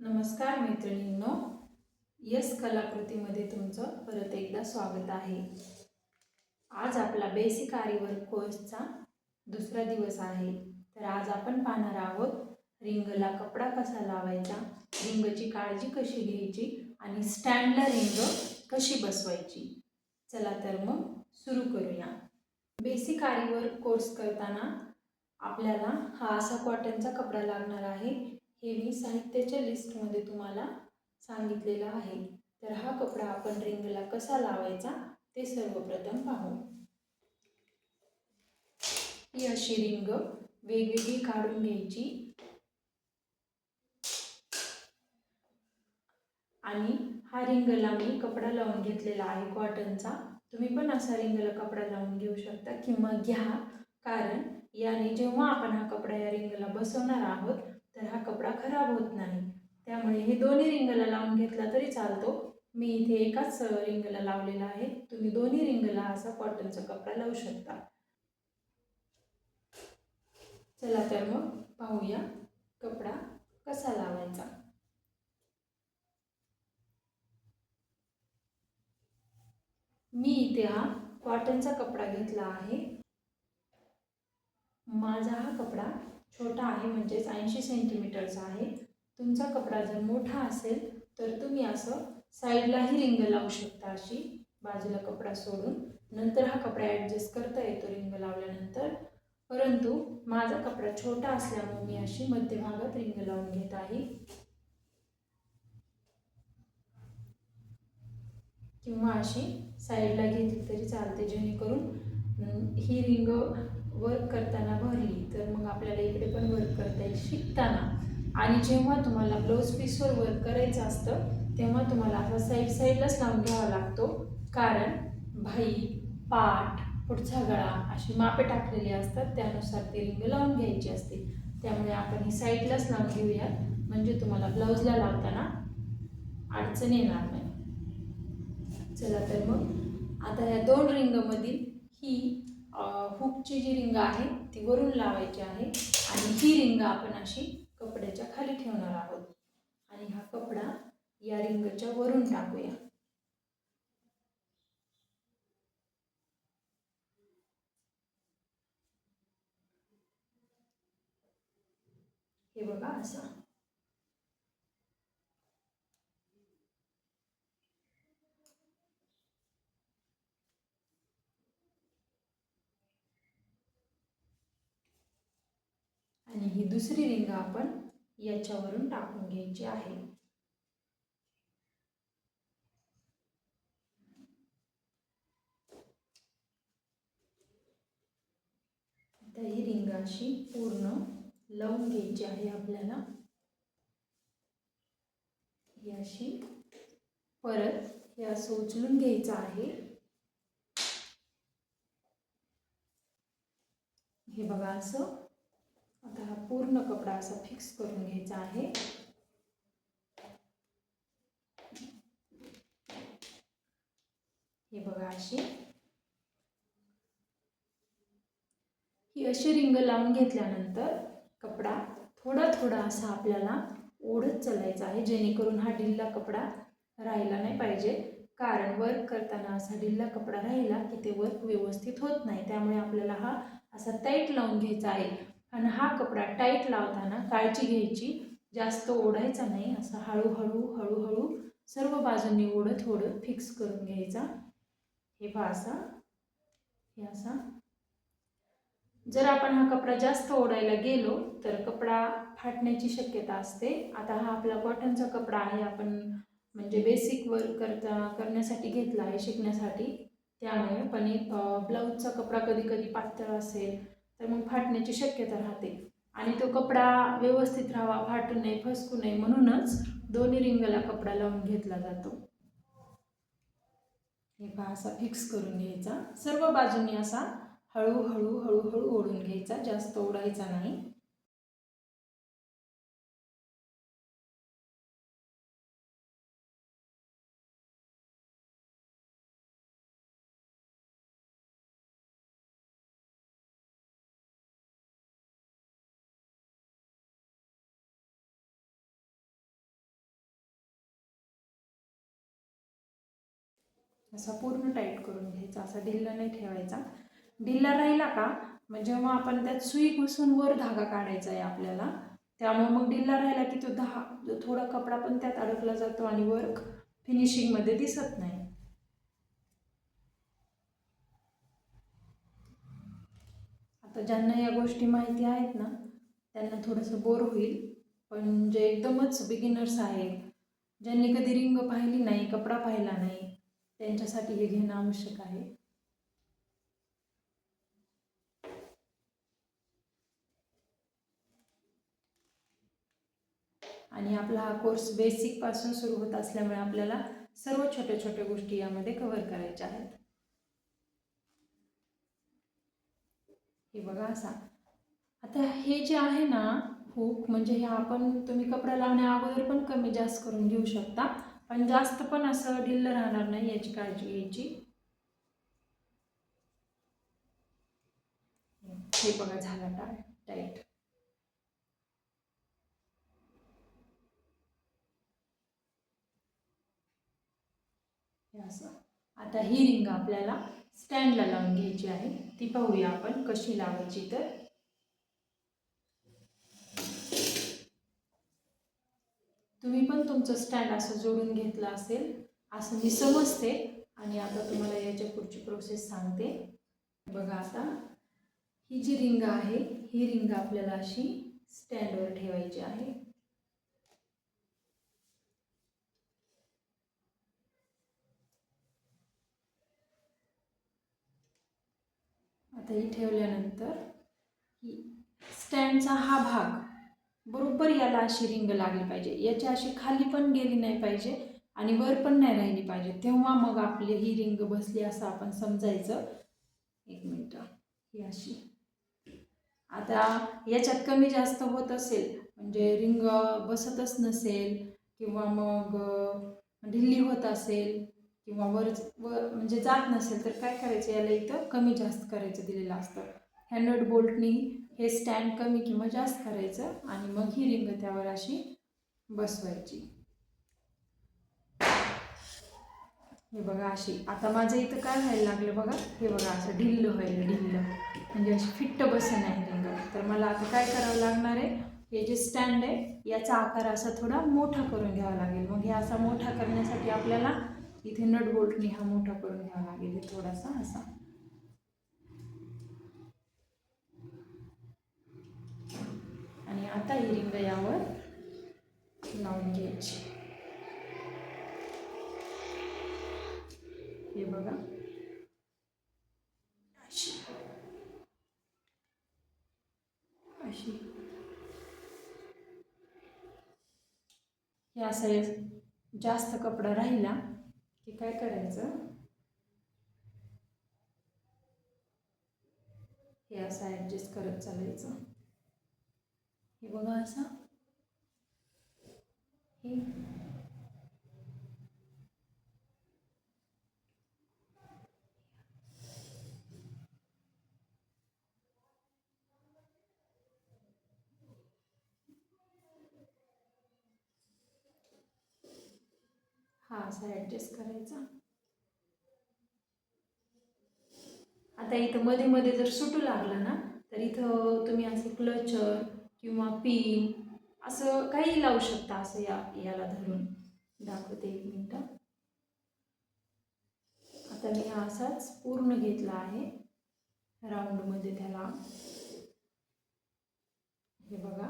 नमस्कार मैत्रिणींनो. यस कलाकृतीमध्ये तुमचं परत एकदा स्वागत आहे. आज आपला बेसिक आरीवर्क कोर्सचा दुसरा दिवस आहे. तर आज आपण पाहणार आहोत रिंगला कपडा कसा लावायचा रिंगची काळजी कशी घ्यायची आणि स्टँडला रिंग कशी बसवायची. चला तर मग सुरू करूया. बेसिक आरीवर्क कोर्स करताना आपल्याला हा असा कॉटनचा कपडा लागणार आहे. हे मी साहित्याच्या लिस्टमध्ये तुम्हाला सांगितलेलं आहे. तर हा कपडा आपण रिंगला कसा लावायचा ते सर्वप्रथम पाहू. ही अशी रिंग वेगवेगळी काढून घ्यायची. आणि हा रिंगला मी कपडा लावून घेतलेला आहे कॉटनचा. तुम्ही पण असा रिंगला कपडा लावून घेऊ शकता किंवा घ्या. कारण याने जेव्हा आपण हा कपडा या रिंगला बसवणार आहोत तर हा कपडा खराब होत नाही. त्यामुळे हे दोन्ही रिंगला लावून घेतला तरी चालतो. मी इथे एकाच रिंगला लावलेला आहे. तुम्ही दोन्ही रिंगला असा कॉटनचा कपडा लावू शकता. चला तर मग पाहूया कपडा कसा लावायचा. मी इथे हा कॉटनचा कपडा घेतला आहे. माझा हा कपडा छोटा आहे म्हणजेच ऐंशी सेंटीमीटरचा आहे. तुमचा कपडा जर मोठा असेल तर तुम्ही असं साईडलाही रिंग लावू शकता अशी. बाजूला कपडा सोडून नंतर हा कपडा ॲडजस्ट करता येतो रिंग लावल्यानंतर. परंतु माझा कपडा छोटा असल्यामुळे मी अशी मध्यभागात रिंग लावून घेत आहे. किंवा अशी साईडला घेतली तरी चालते जेणेकरून ही रिंग वर्क करताना भरली तर मग आपल्याला इकडे पण वर्क करता येईल शिकताना. आणि जेव्हा तुम्हाला ब्लाऊज पीसवर वर्क करायचं असतं तेव्हा तुम्हाला असा साईड साईडलाच लावून घ्यावा लागतो. कारण भाई पाठ पुढचा गळा अशी मापे टाकलेली असतात त्यानुसार ती रिंग लावून घ्यायची असते. त्यामुळे आपण ही साईडलाच लावून घेऊयात. म्हणजे तुम्हाला ब्लाऊजला लावताना अडचण येणार नाही. चला तर मग आता या दोन रिंगमधील ही हुकची जी रिंग आहे ती वरून लावायची आहे आणि ही रिंग आपण अशी कपड्याच्या खाली ठेवणार आहोत. आणि हा कपडा या रिंगच्या वरून टाकूया. हे बघा असं. आणि ही दुसरी रिंग आपण याच्यावरून टाकून घ्यायची आहे. आता ही रिंग अशी पूर्ण लावून घ्यायची आहे आपल्याला. ही अशी परत हे असं उचलून घ्यायचं आहे. हे बघा असं आता हा पूर्ण कपडा असा फिक्स करून घ्यायचा आहे. हे बघा अशी. ही अशी रिंग लावून घेतल्यानंतर कपडा थोडा थोडा असा आपल्याला ओढत चालायचा आहे जेणेकरून हा ढिल्ला कपडा राहिला नाही पाहिजे. कारण वर्क करताना असा ढिल्ला कपडा राहिला की ते वर्क व्यवस्थित होत नाही. त्यामुळे आपल्याला हा असा टाईट लावून घ्यायचा आहे. आणि हा कपडा टाईट लावताना काळजी घ्यायची जास्त ओढायचा नाही असा हळूहळू हळूहळू सर्व बाजूंनी ओढत ओढत फिक्स करून घ्यायचा. हे पहा असा हे असा. जर आपण हा कपडा जास्त ओढायला गेलो तर कपडा फाटण्याची शक्यता असते. आता हा आपला कॉटनचा कपडा आहे आपण म्हणजे बेसिक वर्क करता करण्यासाठी घेतला आहे शिकण्यासाठी. त्यामुळे पण एक ब्लाऊजचा कपडा कधी कधी पातळ असेल तर मग फाटण्याची शक्यता राहते. आणि तो कपडा व्यवस्थित राहावा फाटू नये फसकू नये म्हणूनच दोन्ही रिंगला कपडा लावून घेतला जातो. हे पहा असा फिक्स करून घ्यायचा. सर्व बाजूंनी असा हळूहळू हळूहळू ओढून घ्यायचा. जास्त ओढायचा नाही. असा पूर्ण टाईट करून घ्यायचा असा ढिल्ला नाही ठेवायचा. ढिल्ला राहिला का मग जेव्हा आपण त्यात सुई घुसून वर धागा काढायचा आहे आपल्याला त्यामुळे मग ढिल्ला राहिला की तो दहा थोडा कपडा पण त्यात अडकला जातो आणि वर्क फिनिशिंगमध्ये दिसत नाही. आता ज्यांना या गोष्टी माहिती आहेत ना त्यांना थोडंसं बोर होईल. पण जे एकदमच बिगिनर्स आहेत ज्यांनी कधी रिंग पाहिली नाही कपडा पाहिला नाही त्यांच्यासाठी हे घेणं आवश्यक आहे. आणि आपला हा कोर्स बेसिकपासून सुरू होत असल्यामुळे आपल्याला सर्व छोट्या छोट्या गोष्टी यामध्ये कव्हर करायच्या आहेत. हे बघा असा. आता हे जे आहे ना हुक म्हणजे हे आपण तुम्ही कपडा लावण्या अगोदर पण कमी जास्त करून घेऊ शकता. पण जास्त पण असं ढिल्ल राहणार नाही याची काळजी घ्यायची. हे बघा झाला टाय टाईट असं. आता ही रिंग आपल्याला स्टँडला लावून घ्यायची आहे. ती पाहूया आपण कशी लावायची तर. तुम्ही पण तुमचं स्टँड असं जोडून घेतलं असेल असं मी समजते आणि आता तुम्हाला याच्या पुढची प्रोसेस सांगते. बघा आता ही जी रिंग आहे ही रिंग आपल्याला अशी स्टँडवर ठेवायची आहे. आता ही ठेवल्यानंतर ही स्टँडचा हा भाग बरोबर याला अशी रिंग लागली पाहिजे. याची अशी खाली पण गेली नाही पाहिजे आणि वर पण नाही राहिली पाहिजे. तेव्हा मग आपली ही रिंग बसली असं आपण समजायचं. एक मिनटं. ही अशी. आता याच्यात कमी जास्त होत असेल म्हणजे रिंग बसतच नसेल किंवा मग ढिल्ली होत असेल किंवा वर वर म्हणजे जात नसेल तर काय करायचं? याला इथं कमी जास्त करायचं दिलेलं असतं. ह्या नट बोल्टनी हे स्टँड कमी किंवा जास्त करायचं आणि मग ही रिंग त्यावर अशी बसवायची. हे बघा अशी. आता माझं इथं काय व्हायला लागलं बघा? हे बघा असं ढिल्ल व्हायला ढिल्ल. म्हणजे अशी फिट्ट बसन आहे रिंग. तर मला आता काय करावं लागणार आहे? हे जे स्टँड आहे याचा आकार असा थोडा मोठा करून घ्यावा लागेल. मग हे असा मोठा करण्यासाठी आपल्याला इथे नट बोल्टनी हा मोठा करून घ्यावा लागेल. हे थोडासा असा. आणि आता ही रिंग यावर लावून घ्यायची. हे बघा. अशी. अशी. हे असं जास्त कपडा राहिला की काय करायचं? हे असं ॲडजस्ट करत चालायचं. हे बघा असा. हे. हा असा ॲडजस्ट करायचा. आता इथं मध्ये मध्ये जर सुटू लागला ना तर इथं तुम्ही असं क्लचर किंवा पिन असं काही लावू शकता असं या याला धरून. दाखवते एक मिनटं. आता मी हा असाच पूर्ण घेतला आहे. राऊंडमध्ये त्याला. हे बघा.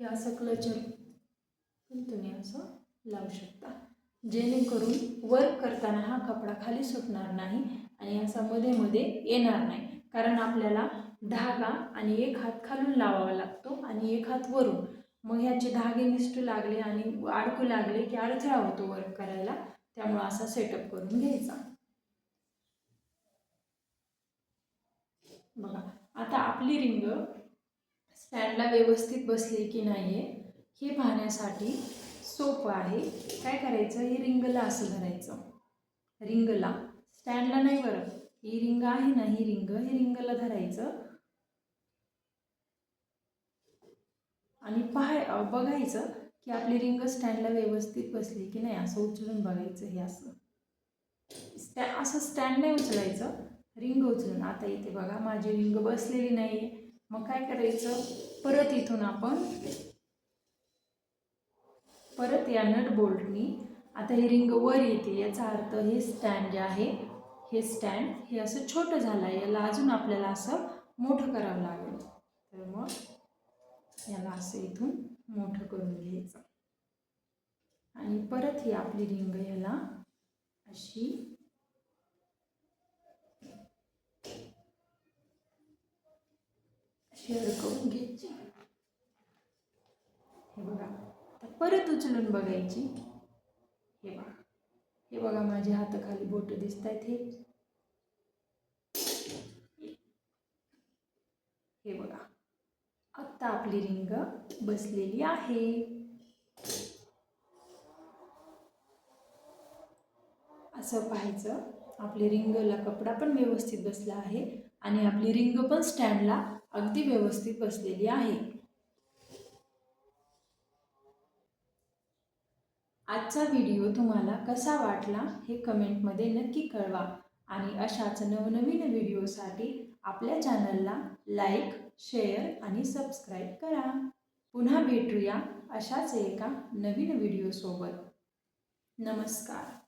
हे असं क्लचर तुम्ही असं लावू शकता. जेणेकरून वर्क करताना हा कपडा खाली सुटणार नाही आणि असा मध्ये मध्ये येणार नाही. कारण आपल्याला धागा आणि एक हात खालून लावावा लागतो आणि एक हात वरून. मग ह्याचे धागे निष्ठू लागले आणि अडकू लागले की अडथळा होतो वर्क करायला. त्यामुळं असा सेटअप करून घ्यायचा. बघा आता आपली रिंग स्टँडला व्यवस्थित बसली की नाही आहे हे पाहण्यासाठी सोपं आहे. काय करायचं? हे रिंगला असं धरायचं. रिंगला. स्टँडला नाही बरं ही रिंग आहे ना ही रिंग. हे रिंगला धरायचं. आणि पाहाय बघायचं की आपली रिंग स्टँडला व्यवस्थित बसली की नाही असं उचलून बघायचं हे असं. स्टॅ असं स्टँड नाही उचलायचं. रिंग उचलून. आता इथे बघा माझी रिंग बसलेली नाही आहे मग काय करायचं? परत इथून आपण परत या नट बोल्टनी. आता हे रिंग वर येते याचा अर्थ हे स्टँड जे आहे हे स्टँड हे असं छोटं झालं आहे. याला अजून आपल्याला असं मोठं करावं लागेल. तर मग याला असं इथून मोठं करून घ्यायचं. आणि परत ही आपली रिंग याला अशी शेअर करून घ्यायची. हे बघा. परत उचलून बघायची. हे बघा. हे बघा माझ्या हाताखाली बोट दिसत आहेत हे. हे बघा. आत्ता आपली रिंग बसलेली आहे. असं पाहायचं. आपली रिंगला कपडा पण व्यवस्थित बसला आहे आणि आपली रिंग पण स्टँडला अगदी व्यवस्थित बसलेली आहे. आजचा व्हिडिओ तुम्हाला कसा वाटला हे कमेंटमध्ये नक्की कळवा. आणि अशाच नवनवीन व्हिडिओसाठी आपल्या चॅनलला लाईक शेअर आणि सबस्क्राईब करा. पुन्हा भेटूया अशाच एका नवीन व्हिडिओसोबत. नमस्कार.